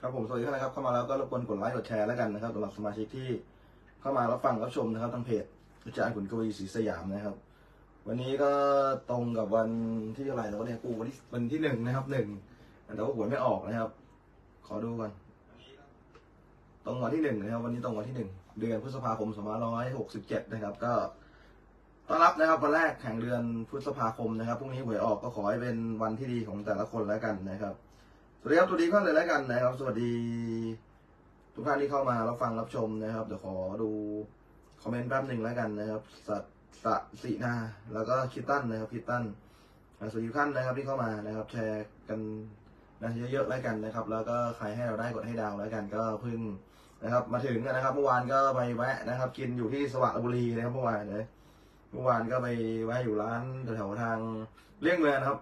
ครับผมสวัสดีท่านนะครับเข้ามาแล้วก็รบกวนกดไลค์กดแชร์แล้วกันนะครับสำหรับสมาชิกที่เข้ามารับฟังรับชมนะครับทางเพจอาจารย์ขุนกวีศรีสยามนะครับ วันนี้ก็ตรงกับวันที่เท่าไหร่แล้วเนี่ยกูวันที่วันที่หนึ่งนะครับหนึ่งแต่ว่าหวยไม่ออกนะครับ ขอดูก่อนตรงวันที่หนึ่งนะครับ วันนี้ตรงวันที่หนึ่งเดือนพฤษภาคมสองพันร้อยหกสิบเจ็ดนะครับ ก็ต้อนรับนะครับวันแรกแห่งเดือนพฤษภาคมนะครับพรุ่งนี้หวยออกก็ขอให้เป็นวันที่ดีของแต่ละคนแล้วกันนะครับ วัสดีครับสวัสดีเพื่อนเลยแล้วกันนะครับ สวัสดี ทุกท่านที่เข้ามารับฟังรับชมนะครับ เดี๋ยวขอดูคอมเมนต์แป๊บหนึ่งแล้วกันนะครับ สัตสะสีนา แล้วก็คิตตันนะครับคิตตันอาสวัสดีทุกท่านนะครับที่เข้ามานะครับ แชร์กันนะเยอะๆแล้วกันนะครับ แล้วก็ใครให้เราได้กดให้ดาวแล้วกันก็เพึ่งนะครับ มาถึงนะครับ เมื่อวานก็ไปแวะนะครับ กินอยู่ที่สระบุรีนะครับเมื่อวานเลยเมื่อวานก็ไปแวะอยู่ร้านแถวๆทางเลี่ยงเมืองนะครับ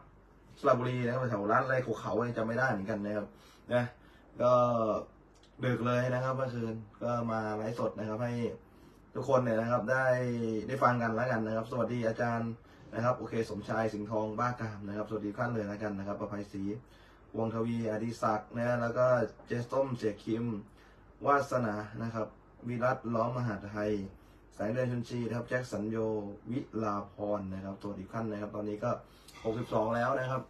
สระบุรีนะครับแถวร้านอะไรเขาเขาๆจำไม่ได้เหมือนกันนะครับนะก็ดึกเลยนะครับเมื่อคืนก็มาไลฟ์สดนะครับ ให้ทุกคนเนี่ยนะครับ ได้ได้ฟังกันแล้วกันนะครับ สวัสดีอาจารย์นะครับโอเค สมชายสิงห์ทองบ้ากามนะครับ สวัสดีทุกท่านเลยแล้วกันนะครับประภัยศรีวงทวีอดิศักดิ์นะแล้วก็เจสต้มเสียคิม วาสนานะครับ วิรัตล้อมมหาไทยแสงเดือนชุนชีนะครับแจ็คสัญโยวิลาพรนะครับสวัสดีท่านนะครับ ตอนนี้ก็ 62 แล้วนะครับ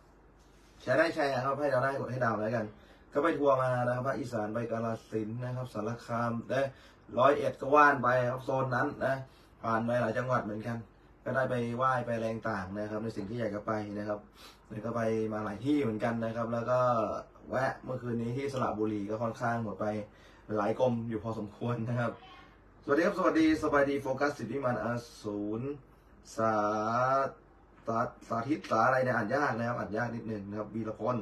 แชร์ได้แชร์ครับให้เราได้กดให้ดาวแล้วกัน ก็ไปทัวร์มานะครับภาคอีสานไปกาฬสินนะครับสารคามได้ร้อยเอ็ดก็ว่านไปครับโซนนั้นนะผ่านไปหลายจังหวัดเหมือนกัน ก็ได้ไปไหว้ไปแรงต่างนะครับ ในสิ่งที่อยากจะไปนะครับแล้วก็ไปมาหลายที่เหมือนกันนะครับ แล้วก็แวะเมื่อคืนนี้ที่สระบุรีก็ค่อนข้างหมดไปหลายกรมอยู่พอสมควรนะครับ สวัสดีครับสวัสดีสบายดีโฟกัสสิทธิมันอาศูนย์สา สาสาธิตสาอะไรเนี่ยอ่านยากนะครับอ่านยากนิดหนึ่งนะครับวีรพล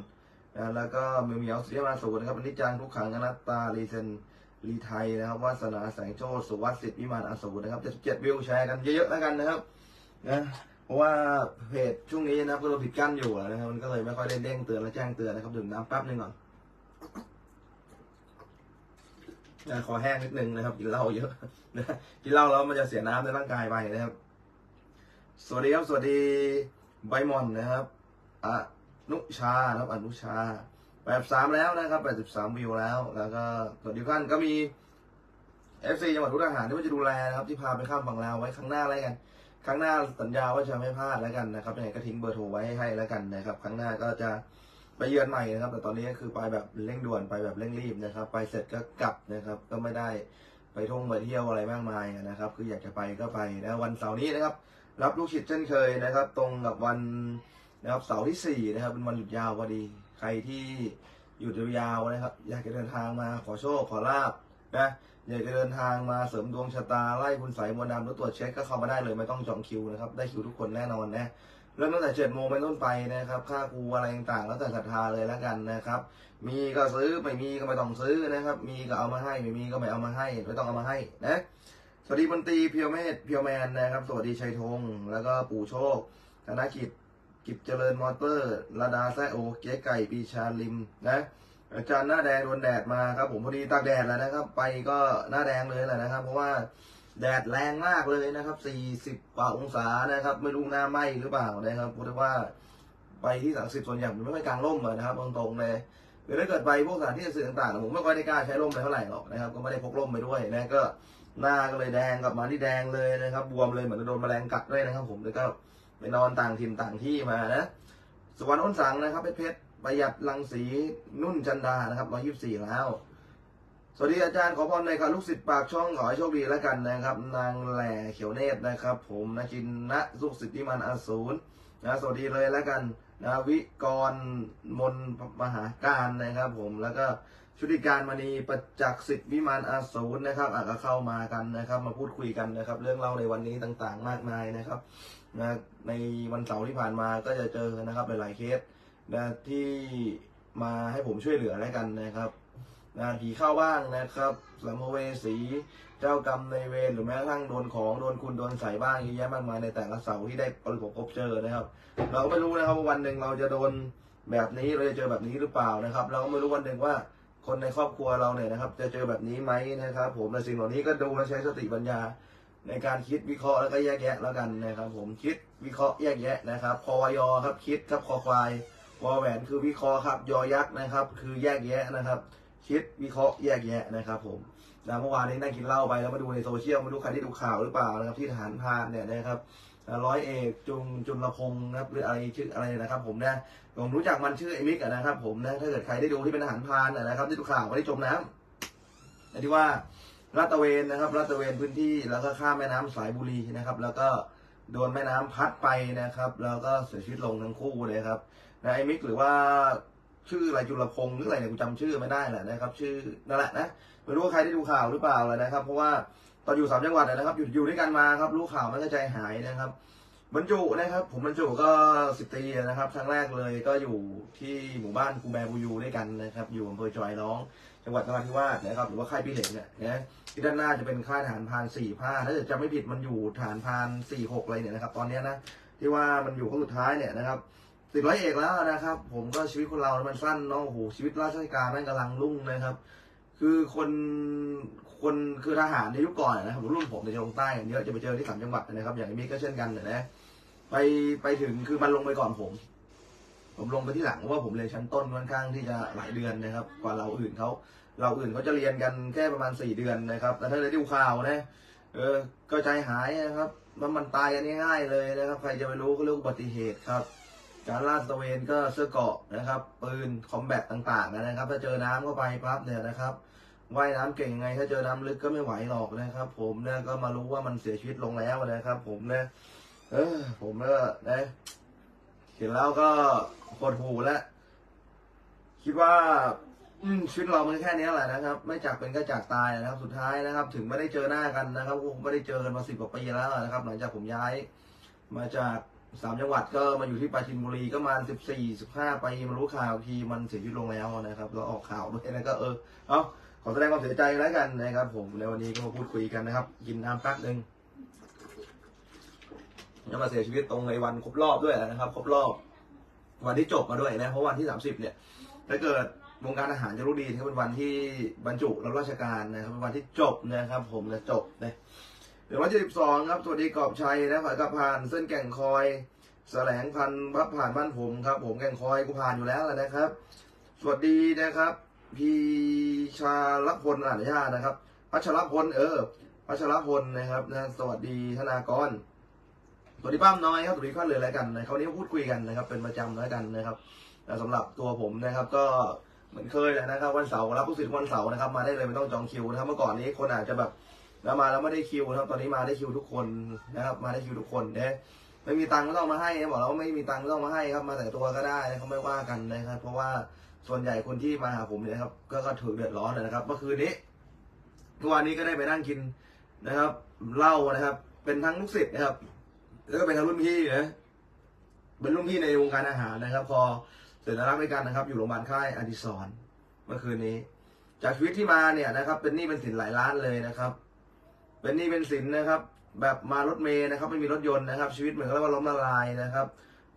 นะแล้วก็เมียวเมียวสุริยมาสูนะครับอนิจจังทุกขังอนัตตารีเซนรีไทยนะครับวาสนาแสงโชติสุวัสดิ์สิทธิ์วิมานอสูรนะครับจะเจ็ดวิวแชร์กันเยอะๆแล้วกันนะครับนะเพราะว่าเพจช่วงนี้นะครับก็โดนปิดกั้นอยู่นะครับมันก็เลยไม่ค่อยได้เด้งเตือนและแจ้งเตือนนะครับดื่มน้ำแป๊บหนึงก่อนนะขอแห้งนิดนึงนะครับกินเหล้าเยอะนะกินเหล้าแล้วมันจะเสียน้ำในร่างกายไปนะครับ สวัสดีครับ สวัสดีใบมอนนะครับอนุชานะครับอนุชาแปดสามแล้วนะครับแปดสิบสามวิวแล้ว แล้วก็สวัสดีท่านก็มีเอฟซีจังหวัดทุกทหารที่ว่าจะดูแลนะครับ ที่พาไปข้ามฝั่งลาวไว้ข้งหน้าแล้วกันครั้งหน้าสัญญาว่าจะไม่พลาดแล้วกันนะครับยังไงก็ทิ้งเบอร์โทรไว้ให้ให้แล้วกันนะครับ ครั้งหน้าก็จะไปเยือนใหม่นะครับ แต่ตอนนี้ก็คือไปแบบเร่งด่วนไปแบบเร่งรีบนะครับ ไปเสร็จก็กลับนะครับ ก็ไม่ได้ไปท่องไปเที่ยวอะไรมากมายนะครับ คืออยากจะไปก็ไปนะวันเสาร์นี้นะครับ รับลูกศิษย์เช่นเคยนะครับ ตรงกับวันนะครับเสาร์ที่สี่นะครับ เป็นวันหยุดยาวพอดี ใครที่หยุดยาวนะครับ อยากจะเดินทางมาขอโชคขอลาบนะอยากจะเดินทางมาเสริมดวงชะตาไล่คุณใสยมนต์ดำหรือตรวจเช็คก็เข้ามาได้เลยไม่ต้องจองคิวนะครับ ได้คิวทุกคนแน่นอนนะเริ่มตั้งแต่เจ็ดโมงเป็นต้นไปนะครับ ค่าครูอะไรต่างๆ แล้วแต่ศรัทธาเลยแล้วกันนะครับ มีก็ซื้อไม่มีก็ไม่ต้องซื้อนะครับ มีก็เอามาให้ไม่มีก็ไม่เอามาให้ไม่ต้องเอามาให้นะ สวัสดีมนตรีเพียวเมธเพียวแมนนะครับ สวัสดีชัยธงแล้วก็ปู่โชคธนกิจกิจเจริญมอเตอร์ระดาแซโอเก๋ไก่ปีชาลิมนะอาจารย์หน้าแดงโดนแดดมาครับ ผมพอดีตากแดดแล้วนะครับ ไปก็หน้าแดงเลยแหละนะครับ เพราะว่าแดดแรงมากเลยนะครับ 40กว่าองศานะครับ ไม่รู้หน้าไหมหรือเปล่านะครับเพราะว่าไปที่สังสิตส่วนใหญ่ผมไม่ค่อยกางร่มเลยนะครับตรงๆเลยหรือถ้าเกิดไปพวกสถานที่สื่อต่างๆผมไม่ค่อยได้กล้าใช้ร่มไปเท่าไหร่หรอกนะครับ ก็ไม่ได้พกร่มไปด้วยนะก็ หน้าก็เลยแดงกลับมาที่แดงเลยนะครับบวมเลยเหมือนโดนแมลงกัดด้วยนะครับ ผมแล้วก็ไปนอนต่างถิ่นต่างที่มานะสวรรค์อ้นสังนะครับเพชรประหยัดรังสีนุ่นจันดานะครับร้อยยี่สิบสี่แล้ว สวัสดีอาจารย์ขอพรในครับลูกศิษย์ปากช่องขอให้โชคดีแล้วกันนะครับ นางแหล่เขียวเนตรนะครับ ผมนะจินนะสุขสิทธิมันอสูรนะสวัสดีเลยแล้วกันนะวิกรณ์มนมหาการนะครับ ผมแล้วก็ ชุติการมณีประจักษ์สิทธิวิมานอาสูรนะครับอาจจะเข้ามากันนะครับ มาพูดคุยกันนะครับ เรื่องเล่าในวันนี้ต่างๆ มากมายนะครับนะในวันเสาร์ที่ผ่านมาก็จะเจอนะครับหลายๆเคสนะที่มาให้ผมช่วยเหลือแล้วกันนะครับนะผีเข้าบ้างนะครับสัมภเวสีเจ้ากรรมในเวรหรือแม้กระทั่งโดนของโดนคุณโดนใส่บ้างเยอะแยะมากมายในแต่ละเสาร์ที่ได้ประสบพบเจอนะครับ เราก็ไม่รู้นะครับว่าวันหนึ่งเราจะโดนแบบนี้เราจะเจอแบบนี้หรือเปล่านะครับ เราก็ไม่รู้วันหนึ่งว่า คนในครอบครัวเราเนี่ยนะครับ จะเจอแบบนี้ไหมนะครับ ผมในสิ่งเหล่านี้ก็ดูและใช้สติปัญญา ในการคิดวิเคราะห์แล้วก็แยกแยะแล้วกันนะครับ ผมคิดวิเคราะห์แยกแยะนะครับคอวยอครับคิดครับคอควายวอแหวนคือวิเคราะห์ครับยอยักษ์นะครับ คือแยกแยะนะครับ คิดวิเคราะห์แยกแยะนะครับ ผมนะเมื่อวานนี้นั่งกินเหล้าไปแล้วมาดูในโซเชียลไม่รู้ใครได้ดูข่าวหรือเปล่านะครับที่ทหารพานเนี่ยนะครับ ร้อยเอกจุงจุลพงศ์นะครับหรืออะไรชื่ออะไรนะครับ ผมนะผมรู้จักมันชื่อไอ้มิกนะครับ ผมนะถ้าเกิดใครได้ดูที่เป็นทหารพรานนะครับที่ดูข่าวไม่ได้จมน้ำแต่ที่ว่าลาดตะเวนนะครับลาดตะเวนพื้นที่แล้วก็ข้ามแม่น้ำสายบุรีนะครับ แล้วก็โดนแม่น้ำพัดไปนะครับ แล้วก็เสียชีวิตลงทั้งคู่เลยครับนะไอ้มิกหรือว่า ชื่ออะไรจุลพงศ์หรืออะไรเนี่ยกูจำชื่อไม่ได้แหละนะครับ ชื่อนั่นแหละนะไม่รู้ว่าใครได้ดูข่าวหรือเปล่าเลยนะครับ เพราะว่าตอนอยู่สามจังหวัดนะครับ อยู่อยู่ด้วยกันมาครับ รู้ข่าวมันก็ใจหายนะครับบรรจุนะครับ ผมบรรจุก็สิบตีนะครับครั้งแรกเลยก็อยู่ที่หมู่บ้านกูแบบูยูด้วยกันนะครับ อยู่อำเภอจอยร้อง จังหวัดนราธิวาสนะครับ หรือว่าค่ายพี่เหล็กเนี่ยนะที่ด้านหน้าจะเป็นค่ายทหารพานสี่ผ้าถ้าเกิดจำไม่ผิดมันอยู่ฐานพานสี่หกอะไรเนี่ยนะครับ ตอนนี้นะที่ว่ามันอยู่ข้อสุดท้ายเนี่ยนะครับ สิบร้อยเอกแล้วนะครับ ผมก็ชีวิตคนเรามันสั้นเนาะโอ้โหชีวิตราชการแม่งกำลังรุ่งนะครับ คือคนคนคือทหารในยุคก่อนนะครับรุ่นผมในชงใต้เยอะจะไปเจอที่สามจังหวัดนะครับ อย่างนี้ก็เช่นกันเนี่ยนะ ไปไปถึงคือมันลงไปก่อนผม ผมลงไปที่หลังเพราะว่าผมเรียนชั้นต้นค่อนข้างที่จะหลายเดือนนะครับ กว่าเราอื่นเขาเราอื่นเขาจะเรียนกันแค่ประมาณสี่เดือนนะครับแต่ถ้าได้ดูข่าวนะเออก็ใจหายนะครับมันมันตายกันง่ายๆเลยนะครับ ใครจะไปรู้ก็เรื่องอุบัติเหตุครับ การลาดตระเวนก็เสื้อเกาะนะครับ ปืนคอมแบทต่างๆนะครับ ถ้าเจอน้ำเข้าไปปั๊บเนี่ยนะครับว่ายน้ำเก่งยังไง ถ้าเจอน้ำลึกก็ไม่ไหวหรอกนะครับ ผมเนี่ยก็มารู้ว่ามันเสียชีวิตลงแล้วนะครับ ผมเนี่ยเออ ผมก็นะเห็นแล้วก็หดหูแล้วคิดว่าอืมชีวิตเรามันแค่นี้แหละนะครับ ไม่จากเป็นก็จากตายนะครับ สุดท้ายนะครับ ถึงไม่ได้เจอหน้ากันนะครับคงไม่ได้เจอกันมาสิบกว่าปีแล้วนะครับ หลังจากผมย้ายมาจาก สามจังหวัดก็มาอยู่ที่ปราจีนบุรีก็มาสิบสี่สิบห้าไปมารู้ข่าวทีมันเสียชีวิตลงแล้วนะครับแล้วออกข่าวด้วยนะก็เออเอาขอแสดงความเสียใจแล้วกันนะครับ ผมในวันนี้ก็มาพูดคุยกันนะครับ กินน้ำแป๊บหนึ่งแล้วมาเสียชีวิตตรงในวันครบรอบด้วยนะครับ ครบรอบ วันที่จบมาด้วยนะเพราะวันที่สามสิบเนี่ยถ้าเกิดวงการอาหารจะรู้ดีที่เป็นวันที่บรรจุรับราชการนะครับเป็นวันที่จบนะครับ ผมนะจบนะ เดี๋ยววันที่สิบสองครับ สวัสดีกอบชัยนะฝ่ายกระพานเส้นแก่งคอยแสลงพันพับผ่านบ้านผมครับ ผมแก่งคอยกูผ่านอยู่แล้วนะครับ สวัสดีนะครับ พีชาลพลอ่านยากนะครับพัชรพลเออพัชรพลนะครับนะสวัสดีธนากรสวัสดีป้ามน้อยครับสวัสดีข้าเลยแล้วกันนะเขาวนี้พูดคุยกันนะครับ เป็นประจำแล้วกันนะครับแต่สำหรับตัวผมนะครับ ก็เหมือนเคยแหละนะครับ วันเสาร์รับผู้สิทธิ์วันเสาร์นะครับ มาได้เลยไม่ต้องจองคิวนะครับ เมื่อก่อนนี้คนอาจจะแบบ แล้วมาแล้วไม่ได้คิวครับ ตอนนี้มาได้คิวทุกคนนะครับ มาได้คิวทุกคนเนี่ยไม่มีตังค์ก็ต้องมาให้บอกแล้วว่าไม่มีตังค์ก็ต้องมาให้ครับมาแต่ตัวก็ได้นะครับไม่ว่ากันนะครับ เพราะว่าส่วนใหญ่คนที่มาหาผมเนี่ยครับ ก็ก็ถือเดือดร้อนนะครับเมื่อคืนนี้ทุกวันนี้ก็ได้ไปนั่งกินนะครับเหล้านะครับ เป็นทั้งลูกศิษย์นะครับ แล้วก็เป็นทั้งรุ่นพี่นะเป็นรุ่นพี่ในวงการอาหารนะครับ พอเสร็จแล้วรับด้วยกันนะครับ อยู่โรงพยาบาลค่ายอดิศรเมื่อคืนนี้ จากชีวิตที่มาเนี่ยนะครับ เป็นหนี้เป็นสินหลายล้านเลยนะครับ เป็นหนี้เป็นสินนะครับ แบบมารถเมย์นะครับ ไม่มีรถยนต์นะครับ ชีวิตเหมือนกับว่าล้มละลายนะครับ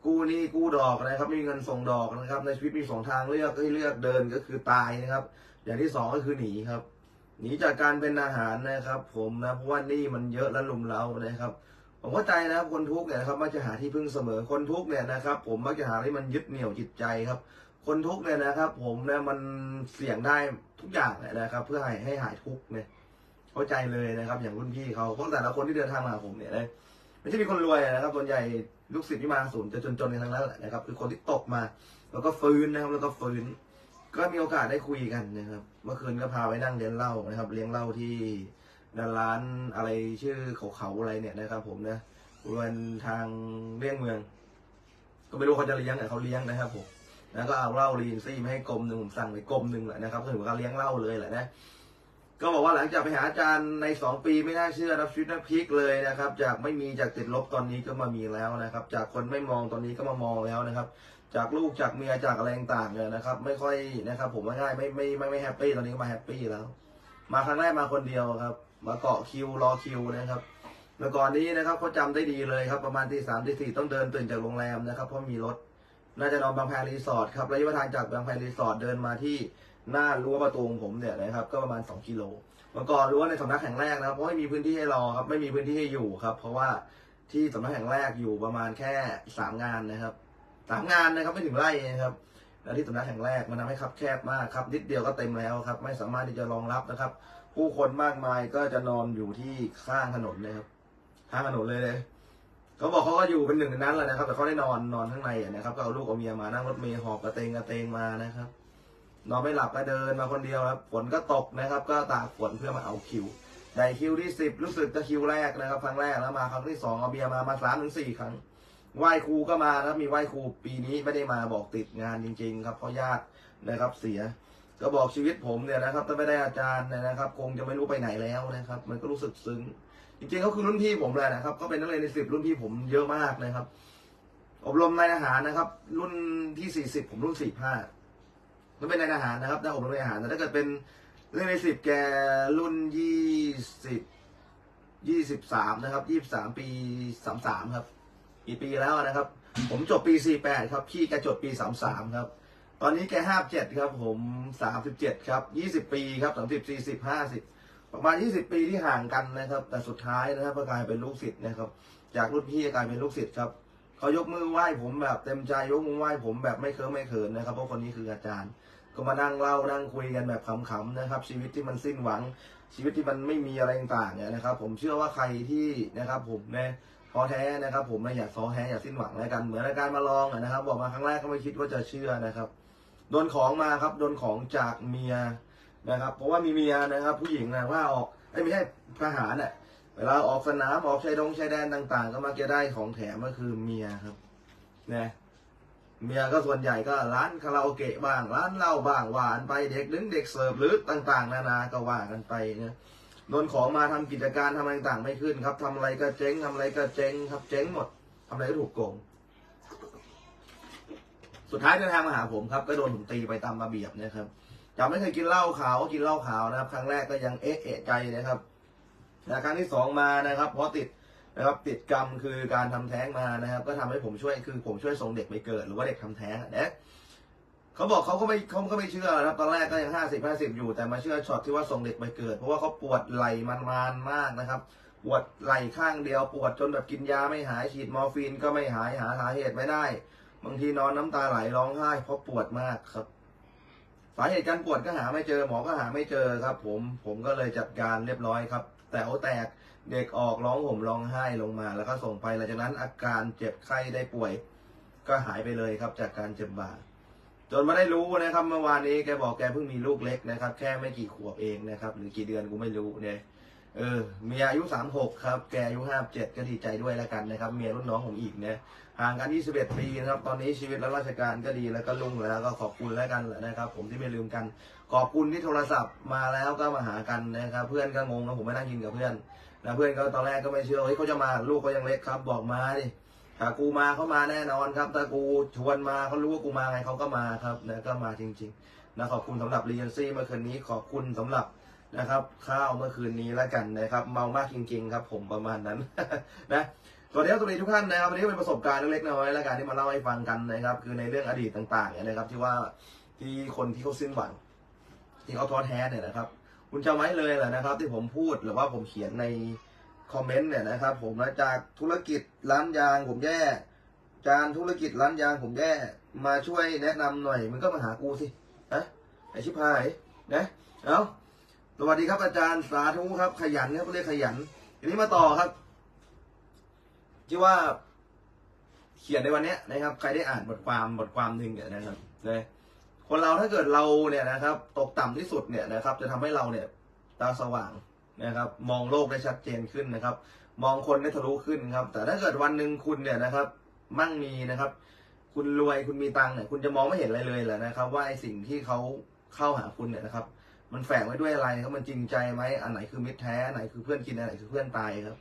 กู้หนี้กู้ดอกนะครับไม่มีเงินส่งดอกนะครับ ในชีวิตมีสองทางเลือกให้เลือกเดินก็คือตายนะครับ อย่างที่สองก็คือหนีครับหนีจากการเป็นอาหารนะครับ ผมนะเพราะว่านี้มันเยอะและลุมเรานะครับ ผมเข้าใจนะครับคนทุกข์เนี่ยนะครับมักจะหาที่พึ่งเสมอคนทุกข์เนี่ยนะครับ ผมมักจะหาที่มันยึดเหนี่ยวจิตใจครับ คนทุกข์เนี่ยนะครับ ผมเนี่ยมันเสี่ยงได้ทุกอย่างเลยนะครับ เพื่อให้ให้หายทุกข์เนี่ย เข้าใจเลยนะครับ อย่างรุ่นพี่เขาเพราะแต่ละคนที่เดินทางมาผมเนี่ยนะไม่ใช่มีคนรวยนะครับส่วนใหญ่ลูกศิษย์ที่มาศูนย์จะจนๆกันทั้งนั้นแหละนะครับ คือคนที่ตกมา แล้วก็ฟื้นนะครับ แล้วก็ฟื้น ก็มีโอกาสได้คุยกันนะครับ เมื่อคืนก็พาไปนั่งเลี้ยงเหล้านะครับ เลี้ยงเหล้าที่ร้านอะไรชื่อเขาเขาอะไรเนี่ยนะครับ ผมนะบริเวณทางเลี่ยงเมือง ก็ไม่รู้เขาจะเลี้ยงแต่เขาเลี้ยงนะครับผมแล้วก็เอาเหล้ารีนซี่มาให้กลมหนึ่งผมสั่งไปกลมหนึ่งแหละนะครับก็ถือว่าเลี้ยงเหล้าเลยแหละนะ ก็บอกว่าหลังจากไปหาอาจารย์ในสองปีไม่น่าเชื่อรับชีวิตนักพลิกเลยนะครับ จากไม่มีจากติดลบตอนนี้ก็มามีแล้วนะครับ จากคนไม่มองตอนนี้ก็มามองแล้วนะครับ จากลูกจากเมียจากอะไรต่างๆเนี่ยนะครับ ไม่ค่อยนะครับ ผมว่ง่ายไม่ไม่ไม่ไม่แฮปปี้ตอนนี้ก็มาแฮปปี้แล้ว มาครั้งแรกมาคนเดียวครับ มาเกาะคิวรอคิวนะครับเมื่อก่อนนี้นะครับเขาจำได้ดีเลยครับประมาณตีสามตีสี่ต้องเดินตื่นจากโรงแรมนะครับเพราะมีรถน่าจะนอนบางแพรีสอร์ทครับระยะทางจากบางแพรีสอร์ทเดินมาที่ หน้ารั้วประตูของผมเนี่ยนะครับก็ประมาณ 2 กิโลเมื่อก่อนรั้วในสำนักแห่งแรกนะครับเพราะไม่มีพื้นที่ให้รอครับไม่มีพื้นที่ให้อยู่ครับ เพราะว่าที่สำนักแห่งแรกอยู่ประมาณแค่สามงานนะครับสามงานนะครับไม่ถึงไร่นะครับและที่สำนักแห่งแรกมันทำให้คับแคบมากครับ นิดเดียวก็เต็มแล้วครับ ไม่สามารถที่จะรองรับนะครับ ผู้คนมากมายก็จะนอนอยู่ที่ข้างถนนเลยครับข้างถนนเลยเลยเขาบอกเขาก็อยู่เป็นหนึ่งในนั้นแหละนะครับ แต่เขาได้นอนนอนข้างในนะครับ ก็เอาลูกเอาเมียมานั่งรถเมล์หอบกระเตงกระเตงมานะครับ นอนไม่หลับก็เดินมาคนเดียวครับ ฝนก็ตกนะครับ ก็ตากฝนเพื่อมาเอาคิวได้คิวที่สิบรู้สึกจะคิวแรกนะครับ ครั้งแรกแล้วมาครั้งที่สองเอาเบียร์มามาสามถึงสี่ครั้งไหว้ครูก็มานะครับมีไหว้ครูปีนี้ไม่ได้มาบอกติดงานจริง ๆ ครับเพราะญาตินะครับเสียก็บอกชีวิตผมเนี่ยนะครับถ้าไม่ได้อาจารย์นะครับ คงจะไม่รู้ไปไหนแล้วนะครับ มันก็รู้สึกซึ้งจริงๆเขาคือรุ่นพี่ผมเลยนะครับก็เป็นนักเรียนในสิบรุ่นพี่ผมเยอะมากนะครับ อบรมนายอาหารนะครับ รุ่นที่สี่สิบผมรุ่นสี่ห้า มันเป็นในอาหารนะครับได้อบรมนอาหารแต่ถ้าเกิดเป็นเรื่องในสิบแกรุ่นยี่สิบยี่สิบสามนะครับยี่สิบสามปีสามสามครับกี่ปีแล้วนะครับ ผมจบปีสี่แปดครับพี่แกจบปีสามสามครับ ตอนนี้แกห้าเจ็ดครับ ผมสามสิบเจ็ดครับยี่สิบปีครับสามสิบสี่สิบห้าสิบประมาณยี่สิบปีที่ห่างกันนะครับ แต่สุดท้ายนะครับก็กลายเป็นลูกศิษย์นะครับ จากรุ่นพี่กลายเป็นลูกศิษย์ครับ เขายกมือไหว้ผมแบบเต็มใจยกมือไหว้ผมแบบไม่เคิมไม่เขินนะครับ เพราะคนนี้คืออาจารย์ ก็มานั่งเล่านั่งคุยกันแบบขำๆนะครับ ชีวิตที่มันสิ้นหวัง ชีวิตที่มันไม่มีอะไรต่างๆเนี่ยนะครับ ผมเชื่อว่าใครที่นะครับ ผมเนี่ยท้อแท้นะครับ ผมไม่อยากท้อแท้อยากสิ้นหวังแล้วกันเหมือนรายการมาลองนะครับ บอกมาครั้งแรกก็ไม่คิดว่าจะเชื่อนะครับโดนของมาครับโดนของจากเมียนะครับ เพราะว่ามีเมียนะครับ ผู้หญิงนะว่าออกไม่ใช่ทหารน่ะ เวลาออกสนามออกชายดงชายแดนต่างๆ ก็มักจะได้ของแถมก็คือเมียครับนะเมียก็ส่วนใหญ่ก็ร้านคาราโอเกะบ้าง ร้านเหล้าบ้างหวานไปเด็กดึงเด็กเสิร์ฟหรือต่างๆ นานาก็ว่ากันไปนะโดนของมาทำกิจการทำอะไรต่างๆไม่ขึ้นครับทำอะไรก็เจ๊งทำอะไรก็เจ๊งครับเจ๊งหมดทำอะไรก็ถูกโกง สุดท้ายเดินทางมาหาผมครับ ก็โดนผมตีไปตามระเบียบนะครับจากไม่เคยกินเหล้าขาวก็กินเหล้าขาวนะครับ ครั้งแรกก็ยังเอ๊ะเอะใจนะครับ แต่ครั้งที่สองมานะครับ เพราะติดนะครับติดกรรมคือการทำแท้งมานะครับ ก็ทำให้ผมช่วยคือผมช่วยส่งเด็กไปเกิด หรือว่าเด็กทำแท้งนะเขาบอกเขาก็ไม่เขาก็ไม่เชื่อนะครับตอนแรกก็ยังห้าสิบห้าสิบอยู่แต่มาเชื่อช็อตที่ว่าส่งเด็กไปเกิด เพราะว่าเขาปวดไหล่มันมานมากนะครับ ปวดไหล่ข้างเดียว ปวดจนแบบกินยาไม่หายฉีดมอร์ฟีนก็ไม่หายหาสาเหตุไม่ได้ บางทีนอนน้ำตาไหลร้องไห้ เพราะปวดมากครับสาเหตุการปวดก็หาไม่เจอหมอก็หาไม่เจอครับ ผมผมก็เลยจัดการเรียบร้อยครับ แต่โอแตก เด็กออกร้องห่มร้องไห้ลงมา แล้วก็ส่งไปหลังจากนั้นอาการเจ็บไข้ได้ป่วย ก็หายไปเลยครับจากการเจ็บบ่าจนมาได้รู้นะครับเมื่อวานนี้แกบอกแกเพิ่งมีลูกเล็กนะครับ แค่ไม่กี่ขวบเองนะครับ หรือกี่เดือนกูไม่รู้เนี่ย เออเมียอายุสามหกครับ แกอายุห้าเจ็ดก็ดีใจด้วยแล้วกันนะครับ เมียรุ่นน้องผมอีกเนี่ยห่างกันยี่สิบเอ็ดปีนะครับ ตอนนี้ชีวิตและราชการก็ดีแล้วก็ลุ่งแล้วก็ขอบคุณแล้วกันแหละนะครับ ผมที่ไม่ลืมกัน ขอบคุณที่โทรศัพท์มาแล้วก็มาหากันนะครับ เพื่อนก็งงนะผมไม่นั่งกินกับเพื่อนนะเพื่อนก็ตอนแรกก็ไม่เชื่อเฮ้ยเขาจะมาลูกเขายังเล็กครับ บอกมาดิถ้ากูมาเขามาแน่นอนครับถ้ากูชวนมาเขารู้ว่ากูมาไงเขาก็มาครับนะก็มาจริงๆนะขอบคุณสำหรับเรีเจนซี่เมื่อคืนนี้ขอบคุณสำหรับ นะครับ ข้าวเมื่อคืนนี้แล้วกันนะครับ เมามากจริงๆครับ ผมประมาณนั้นนะสวัสดีครับสวัสดีทุกท่านนะครับวันนี้ก็เป็นประสบการณ์เล็กๆน้อยๆแล้วกันที่มาเล่าให้ฟังกันนะครับ คือในเรื่องอดีตต่างๆเนี่ยนะครับ ที่ว่าที่คนที่เขาสิ้นหวัง ที่เขาท้อแท้เนี่ยนะครับ คุณจำไว้เลยแหละนะครับ ที่ผมพูดหรือว่าผมเขียนในคอมเมนต์เนี่ยนะครับ ผมนะจากธุรกิจร้านยางผมแย่จานธุรกิจร้านยางผมแย่มาช่วยแนะนำหน่อยมึงก็มาหากูสินะไอชิพายนะเอ้า สวัสดีครับอาจารย์สาธุครับ ขยันครับเรียกขยันทีนี้มาต่อครับที่ว่า เขียนในวันนี้นะครับ ใครได้อ่านบทความบทความหนึ่งเนี่ยนะครับนะคนเราถ้าเกิดเราเนี่ยนะครับ ตกต่ำที่สุดเนี่ยนะครับ จะทำให้เราเนี่ยตาสว่างนะครับ มองโลกได้ชัดเจนขึ้นนะครับ มองคนได้ทะลุขึ้นครับ แต่ถ้าเกิดวันหนึ่งคุณเนี่ยนะครับ มั่งมีนะครับ คุณรวยคุณมีตังค์เนี่ยคุณจะมองไม่เห็นอะไรเลยแหละนะครับ ว่าไอสิ่งที่เขาเข้าหาคุณเนี่ยนะครับ มันแฝงไว้ด้วยอะไรครับมันจริงใจไหมอันไหนคือมิตรแท้อันไหนคือเพื่อนกินอันไหนคือเพื่อนตายครับ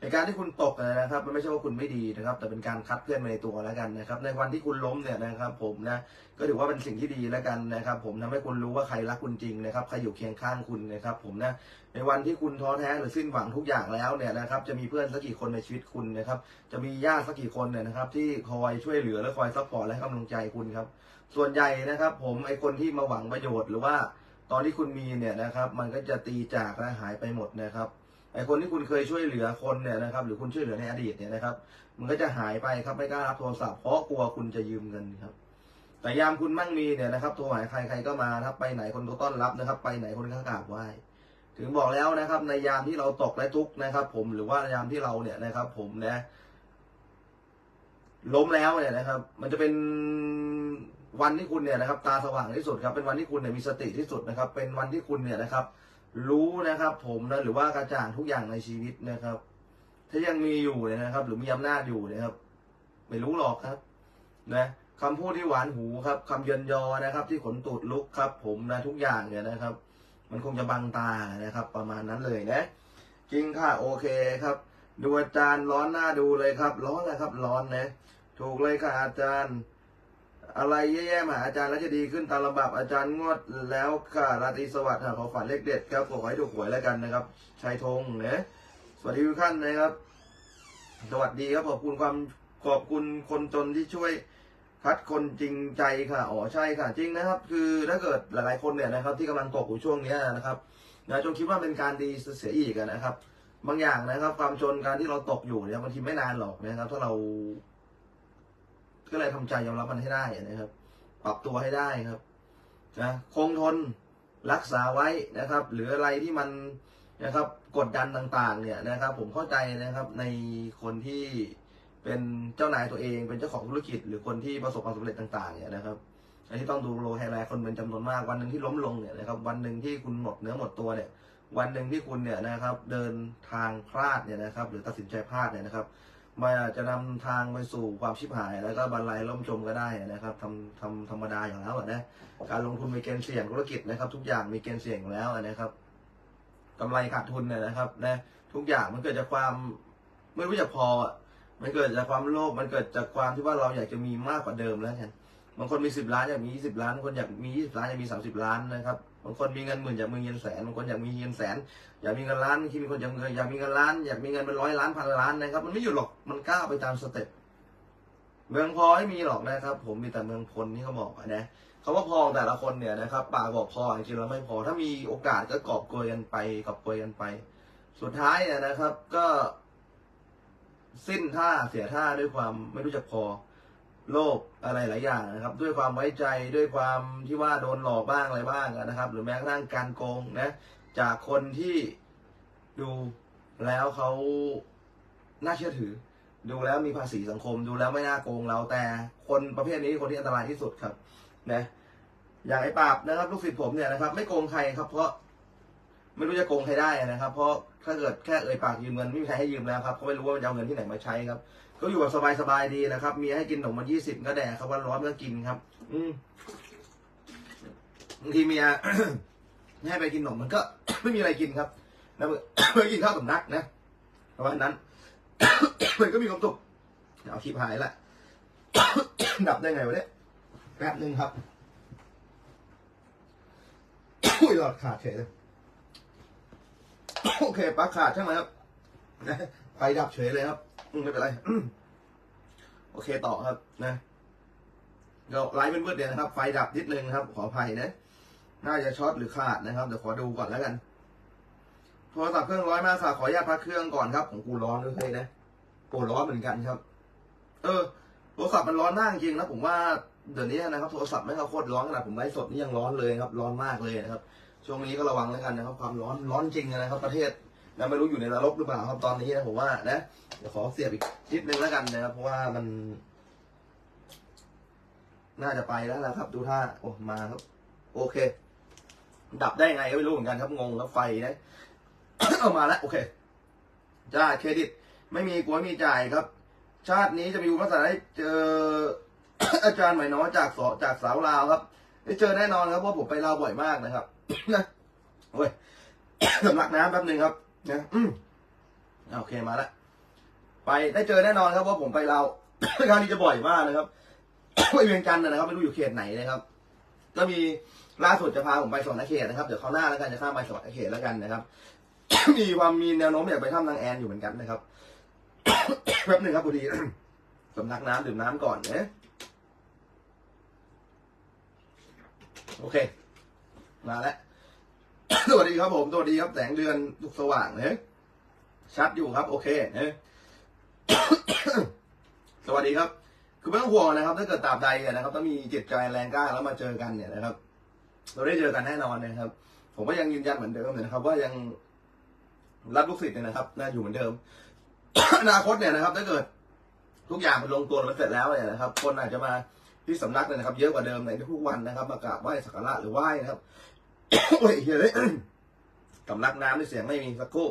ในการที่คุณตกนะครับ มันไม่ใช่ว่าคุณไม่ดีนะครับ แต่เป็นการคัดเพื่อนมาในตัวแล้วกันนะครับ ในวันที่คุณล้มเนี่ยนะครับ ผมนะก็ถือว่าเป็นสิ่งที่ดีแล้วกันนะครับ ผมทำให้คุณรู้ว่าใครรักคุณจริงนะครับใครอยู่เคียงข้างคุณนะครับ ผมนะในวันที่คุณท้อแท้หรือสิ้นหวังทุกอย่างแล้วเนี่ยนะครับ จะมีเพื่อนสักกี่คนในชีวิตคุณนะครับ จะมีญาติสักกี่คนเนี่ยนะครับ ที่คอยช่วยเหลือและคอยซัพพอร์ตและให้กำลังใจคุณครับ ส่วนใหญ่นะครับ ผมไอคนที่มาหวังประโยชน์หรือว่า ตอนที่คุณมีเนี่ยนะครับ มันก็จะตีจากและหายไปหมดนะครับไอคนที่คุณเคยช่วยเหลือคนเนี่ยนะครับ หรือคุณช่วยเหลือในอดีตเนี่ยนะครับ มันก็จะหายไปครับไม่กล้ารับโทรศัพท์เพราะกลัวคุณจะยืมเงินครับ แต่ยามคุณมั่งมีเนี่ยนะครับโทรหาใครใครก็มาครับ ไปไหนคนก็ต้อนรับนะครับ ไปไหนคนก็กราบไหว้ถึงบอกแล้วนะครับ ในยามที่เราตกและทุกข์นะครับ ผมหรือว่ายามที่เราเนี่ยนะครับ ผมนะ ล้มแล้วเนี่ยนะครับ มันจะเป็น วันที่คุณเนี่ยนะครับ ตาสว่างที่สุดครับ เป็นวันที่คุณเนี่ยมีสติที่สุดนะครับ เป็นวันที่คุณเนี่ยนะครับ รู้นะครับ ผมนะหรือว่ากระจ่างทุกอย่างในชีวิตนะครับ ถ้ายังมีอยู่เนี่ยนะครับ หรือมีอำนาจอยู่นะครับ ไม่รู้หรอกครับ นะคำพูดที่หวานหูครับคำเยินยอนะครับ ที่ขนตูดลุกครับ ผมนะทุกอย่างเนี่ยนะครับ มันคงจะบังตานะครับ ประมาณนั้นเลยนะจริงค่ะโอเคครับดูอาจารย์ร้อนหน้าดูเลยครับ ร้อนนะครับ ร้อนนะถูกเลยค่ะอาจารย์ อะไรแย่ๆมาอาจารย์แล้วจะดีขึ้นตามลำดับอาจารย์งวดแล้วค่ะราตรีสวัสดิ์ขอฝันเลขเด็ดครับขอให้ถูกหวยแล้วกันนะครับชายธงนะสวัสดีทุกท่านนะครับ สวัสดีครับขอบคุณความขอบคุณคนจนที่ช่วยคัดคนจริงใจค่ะอ๋อใช่ค่ะจริงนะครับ คือถ้าเกิดหลายๆคนเนี่ยนะครับ ที่กำลังตกอยู่ช่วงนี้นะครับนะจงคิดว่าเป็นการดีเสียอีกนะครับ บางอย่างนะครับ ความจนการที่เราตกอยู่เนี่ยบางทีไม่นานหรอกนะครับ ถ้าเรา ก็เลยทำใจยอมรับมันให้ได้นะครับ ปรับตัวให้ได้ครับนะคงทนรักษาไว้นะครับ หรืออะไรที่มันนะครับกดดันต่างๆ เนี่ยนะครับ ผมเข้าใจนะครับในคนที่เป็นเจ้านายตัวเอง เป็นเจ้าของธุรกิจ หรือคนที่ประสบความสำเร็จต่าง ๆ เนี่ยนะครับ อันที่ต้องดูโลไฮไลท์คนเป็นจำนวนมากวันหนึ่งที่ล้มลงเนี่ยนะครับวันหนึ่งที่คุณหมดเนื้อหมดตัวเนี่ย วันหนึ่งที่คุณเนี่ยนะครับ เดินทางพลาดเนี่ยนะครับ หรือตัดสินใจพลาดเนี่ยนะครับ มันอาจจะนำทางไปสู่ความชิบหาย แล้วก็บรรลัยล่มจมก็ได้นะครับทำทำธรรมดาอย่างแล้วนะการลงทุนมีเกณฑ์เสี่ยงธุรกิจนะครับ ทุกอย่างมีเกณฑ์เสี่ยงแล้วนะครับกำไรขาดทุนเนี่ยนะครับนะทุกอย่างมันเกิดจากความไม่รู้จะพออะมันเกิดจากความโลภมันเกิดจากความที่ว่าเราอยากจะมีมากกว่าเดิมแล้วกัน บางคนมีสิบล้านอยากมียี่สิบล้านบางคนอยากมียี่สิบล้านอยากมีสามสิบล้านนะครับบางคนมีเงินหมื่นอยากมีเงินแสนบางคนอยากมีเงินแสนอยากมีเงินล้านทีมีคนอยากมีอยากมีเงินล้านอยากมีเงินเป็นร้อยล้านพันล้านนะครับ มันไม่หยุดหรอกมันก้าวไปตามสเต็ปเมืองพอไม่มีหรอกนะครับ ผมมีแต่เมืองพลที่เขาบอกนะเขาว่าพอแต่ละคนเนี่ยนะครับปากบอกพอจริงๆแล้วไม่พอ ถ้ามีโอกาสก็กอบโกยกันไปกอบโกยกันไป สุดท้ายเนี่ยนะครับ ก็ สิ้นท่าเสียท่าด้วยความไม่รู้จักพอ โลภอะไรหลายอย่างนะครับ ด้วยความไว้ใจด้วยความที่ว่าโดนหลอกบ้างอะไรบ้างนะครับ หรือแม้กระทั่งการโกงนะจากคนที่ดูแล้วเขาน่าเชื่อถือ ดูแล้วมีภาษีสังคม ดูแล้วไม่น่าโกงเราแต่คนประเภทนี้คนที่อันตรายที่สุดครับนะอย่างไอ้ปราบนะครับลูกศิษย์ผมเนี่ยนะครับ ไม่โกงใครครับ เพราะไม่รู้จะโกงใครได้นะครับ เพราะถ้าเกิดแค่เอ่ยปากยืมเงินไม่มีใครให้ยืมแล้วครับเขาไม่รู้ว่ามันจะเอาเงินที่ไหนมาใช้ครับ เขาอยู่แบบสบายๆดีนะครับ มีให้กินขนมมันยี่สิบก็แดกครับวันร้อนก็กินครับ อืมบางทีเมียให้ไปกินขนมมันก็ ไม่มีอะไรกินครับแล้วไปกินข้าวสำนักนะประมาณนั้นมันก็มีความสุขเอาคลิปหายละดับได้ไงวะเนี่ยแป๊บหนึ่งครับอุ้ยหลอดขาดเฉยเลยโอเคปลั๊กขาดใช่ไหมครับนะไฟดับเฉยเลยครับอืม ไม่เป็นไรโอเคต่อครับนะเราไลฟ์เป็นมืดเดียวนะครับ ไฟดับนิดนึงครับ ขออภัยนะ น่าจะช็อตหรือขาดนะครับ เดี๋ยวขอดูก่อนแล้วกัน โทรศัพท์เครื่องร้อยมากค่ะ ขออนุญาตพักเครื่องก่อนครับ ของกูร้อนด้วยนะโอ้ร้อนเหมือนกันครับ เออ โทรศัพท์มันร้อนมากจริงนะผมว่าเดี๋ยวนี้นะครับ โทรศัพท์ไม่งก็โคตรร้อนขนาดผมไลฟ์สดนี่ยังร้อนเลยครับ ร้อนมากเลยนะครับ ช่วงนี้ก็ระวังแล้วกันนะครับ ความร้อนร้อนจริงนะครับ ประเทศ นะไม่รู้อยู่ในนรกหรือเปล่าครับตอนนี้นะผมว่านะเดี๋ยวขอเสียบอีกนิดนึงแล้วกันนะครับ เพราะว่ามัน น่าจะไปแล้วนะครับ ดูท่าโอ้มาครับ โอเค ดับได้ไงก็ไม่รู้เหมือนกันครับงงครับไฟนะเอามาแล้วโอเคจ่าเครดิต ไม่มีกลัวมีจ่ายครับ ชาตินี้จะมีอุปสรรคให้เจออาจารย์ใหม่น้อยจากสจากสาวลาวครับได้เจอแน่นอนครับเพราะผมไปลาวบ่อยมากนะครับนะโอ้ยสำลักน้ำแป๊บหนึ่งครับ นะอืมโอเคมาล้วไปได้เจอแน่นอนครับเพราผมไปลาคราวนี้จะบ่อยมากนะครับไปเวียงจันทร์นะครับไม่รู้อยู่เขตไหนนะครับ ก็มีล่าสุดจะพาผมไปสวรรณเขตนะครับเดี๋ยวเขาวหน้าแล้วกันจะข้ามไปสวรรณเขตแล้วกันนะครับ มีความมีแนวโน้มอยากไปถ้ำนางแอนอยู่เหมือนกันนะครับแป๊บหนึ่งครับพอดีสำนักน้ำดื่มน้ำก่อนนะโอเค มาแล้ว สวัสดีครับผมสวัสดีครับแสงเดือนลุกสว่างเนะชัดอยู่ครับ โอเคเนะสวัสดีครับ คือไม่ต้องห่วงนะครับ ถ้าเกิดตราบใดนะครับต้องมีจิตใจแรงกล้าแล้วมาเจอกันเนี่ยนะครับ เราได้เจอกันแน่นอนนะครับ ผมก็ยังยืนยันเหมือนเดิมนะครับ ว่ายังรับลูกศิษย์เนี่ยนะครับน่าอยู่เหมือนเดิมอนาคตเนี่ยนะครับ ถ้าเกิด ทุกอย่างมันลงตัวมันเสร็จแล้วเนี่ยนะครับ คนอาจจะมาที่สำนักเนี่ยนะครับ เยอะกว่าเดิมในทุกวันนะครับ มากราบไหว้สักการะหรือไหว้นะครับ โอ้ยเฮ้ยสำลักน้ำในเสียงไม่มีสักครู่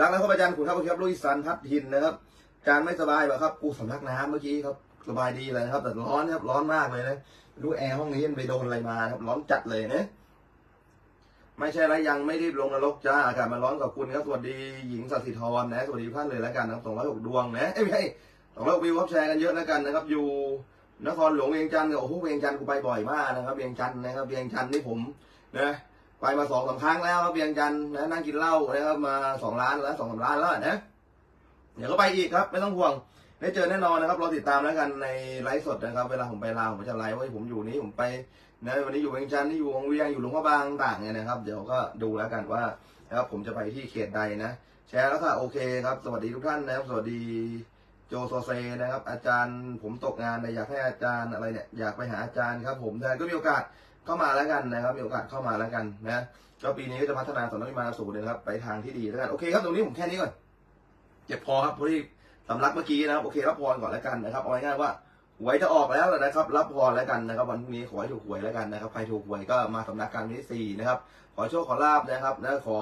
รักนะครับอาจารย์คุณครับครับลุยซันทับทินนะครับอาจารไม่สบายเหรอครับกูสำลักน้ำเมื่อกี้ครับสบายดีเลยนะครับ แต่ร้อนครับร้อนมากเลยนะรู้แอร์ห้องนี้มันไปโดนอะไรมาครับร้อนจัดเลยนะไม่ใช่แล้วยังไม่รีบลงนรกจ้าอากาศมันร้อนกับคุณครับสวัสดีหญิงสัตย์สิทรนะสวัสดีทุกท่านเลยแล้วกันนะครับสองร้อยหกดวงนะเอ้ยไม่ใช่สองร้อยวิวครับแชร์กันเยอะแล้วกันนะครับ อยู่นครหลวงเวียงจันทร์กับโอ้โหเวียงจันทร์กูไปบ่อยมากนะครับเวียงจันทร์นะครับเวียงจันทร์นี่ผม นะไปมาสองสามครั้งแล้วครับเวียงจันนะนั่งกินเหล้านะครับมาสองร้านแล้วสองสามร้านแล้วนะเดี๋ยวก็ไปอีกครับ ไม่ต้องห่วงได้เจอแน่นอนนะครับรอติดตามแล้วกันในไลฟ์สดนะครับ เวลาผมไปลาวผมจะไลฟ์ว่าผมอยู่นี้ผมไปนะวันนี้อยู่เวียงจันทร์นี่อยู่วงเวียงอยู่หลวงพระบางต่างเนี่ยนะครับ เดี๋ยวก็ดูแล้วกันว่านะครับผมจะไปที่เขตใดนะแชร์แล้วค่ะโอเคครับ สวัสดีทุกท่านนะครับ สวัสดีโจโซเซนะครับ อาจารย์ผมตกงานแต่อยากให้อาจารย์อะไรเนี่ยอยากไปหาอาจารย์ครับ ผมแต่ก็มีโอกาส เข้ามาแล้วกันนะครับมีโอกาสเข้ามาแล้วกันนะก็ปีนี้ก็จะพัฒนาสำนักวิมานสูตรนะครับ ไปทางที่ดีแล้วกันโอเคครับตรงนี้ผมแค่นี้ก่อนเจ็บพอครับพอดีสำลักเมื่อกี้นะครับโอเครับพรก่อนแล้วกันนะครับเอาง่ายๆว่าหวยจะออกแล้วนะครับ รับพรแล้วกันนะครับ วันพรุ่งนี้ขอให้ถูกหวยแล้วกันนะครับใครถูกหวยก็มาสำนักการที่สี่นะครับ ขอโชคขอลาบนะครับและขอ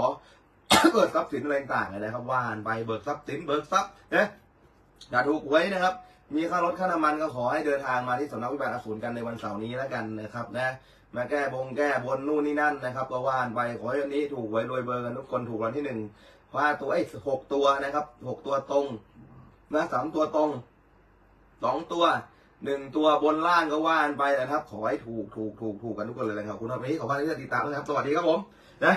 เบิกทรัพย์สินอะไรต่างๆนะครับว่านไปเบิกทรัพย์สินเบิกทรัพย์นะอย่าถูกหวยนะครับ มีค่ารถค่าน้ำมันก็ขอให้เดินทางมาที่สำนักวิบาลอสูรกันในวันเสาร์นี้แล้วกันนะครับนะ มาแก้บงแก้บนนู่นนี่นั่นนะครับ ก็ว่านไปขอให้วันนี้ถูกหวยรวยเบอร์กันทุกคนถูกรางวัลที่หนึ่งว่าตัวไอ้หกตัวนะครับหกตัวตรงนะสามตัวตรงสองตัวหนึ่งตัวบนล่างก็ว่านไปนะครับ ขอให้ถูกถูกถูกถูกกันทุกคนเลยนะครับคุณวันนี้ขอพาที่ติดตามนะครับสวัสดีครับผมนะ